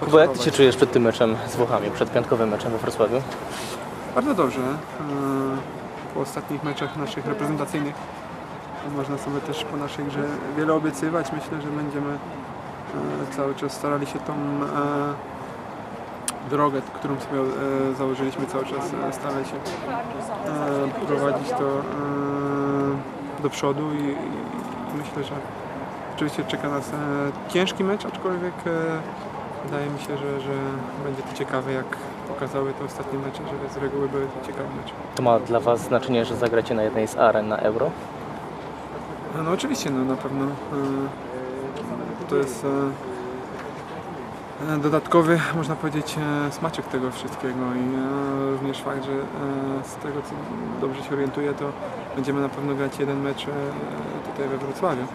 Kuba, jak ty się czujesz przed tym meczem z Włochami, przed piątkowym meczem we Wrocławiu? Bardzo dobrze. E, Po ostatnich meczach naszych reprezentacyjnych można sobie też po naszej grze wiele obiecywać. Myślę, że będziemy e, cały czas starali się tą e, drogę, którą sobie założyliśmy cały czas, starali się prowadzić to do przodu i, myślę, że oczywiście czeka nas ciężki mecz, aczkolwiek wydaje mi się, że, że będzie to ciekawe, jak pokazały te ostatnie mecze, że z reguły były to ciekawe mecze. To ma dla Was znaczenie, że zagracie na jednej z aren na Euro? No, no oczywiście, no na pewno e, to jest e, dodatkowy, można powiedzieć, e, smaczek tego wszystkiego i również fakt, że z tego co dobrze się orientuję, to będziemy na pewno grać jeden mecz tutaj we Wrocławiu.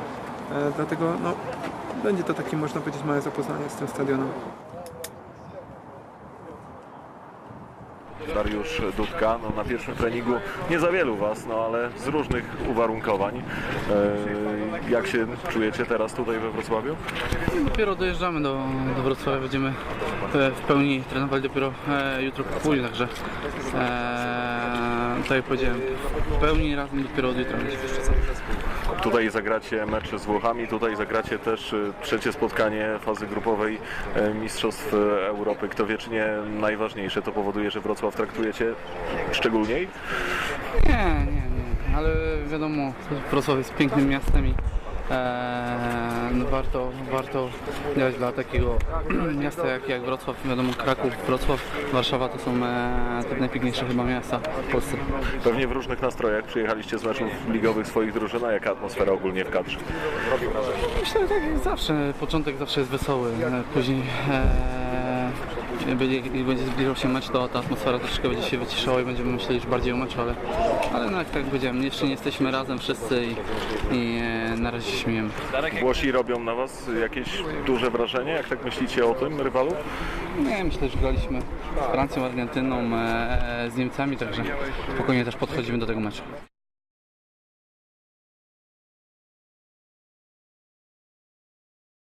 Dlatego no, będzie to takie, można powiedzieć, małe zapoznanie z tym stadionem. Dariusz Dudka, no na pierwszym treningu nie za wielu Was, no ale z różnych uwarunkowań. E, jak się czujecie teraz tutaj we Wrocławiu? Dopiero dojeżdżamy do, do Wrocławia, będziemy e, w pełni trenowali dopiero e, jutro po południu, także e, tak jak powiedziałem, w pełni razem dopiero od jutra będzie. Tutaj zagracie mecz z Włochami, tutaj zagracie też e, trzecie spotkanie fazy grupowej e, Mistrzostw e, Europy. Kto wie, czy nie najważniejsze, to powoduje, że Wrocław traktujecie szczególniej? Nie, nie, nie, ale wiadomo, Wrocław jest pięknym miastem i no warto, warto grać dla takiego miasta jak, jak Wrocław, wiadomo Kraków, Wrocław, Warszawa to są e, te najpiękniejsze chyba miasta w Polsce. Pewnie w różnych nastrojach przyjechaliście z meczów ligowych swoich drużyn, a jaka atmosfera ogólnie w kadrze? Myślę, że tak jak zawsze, początek zawsze jest wesoły, później e, będzie, jak będzie zbliżał się mecz, to ta atmosfera troszeczkę będzie się wyciszała i będziemy myśleli już bardziej o meczu, ale, ale no, jak tak powiedziałem, jeszcze nie jesteśmy razem wszyscy i, i e, na razie się śmiejemy. Włosi robią na Was jakieś duże wrażenie, jak tak myślicie o tym rywalu? Nie, myślę, że graliśmy z Francją, Argentyną, e, z Niemcami, także spokojnie też podchodzimy do tego meczu.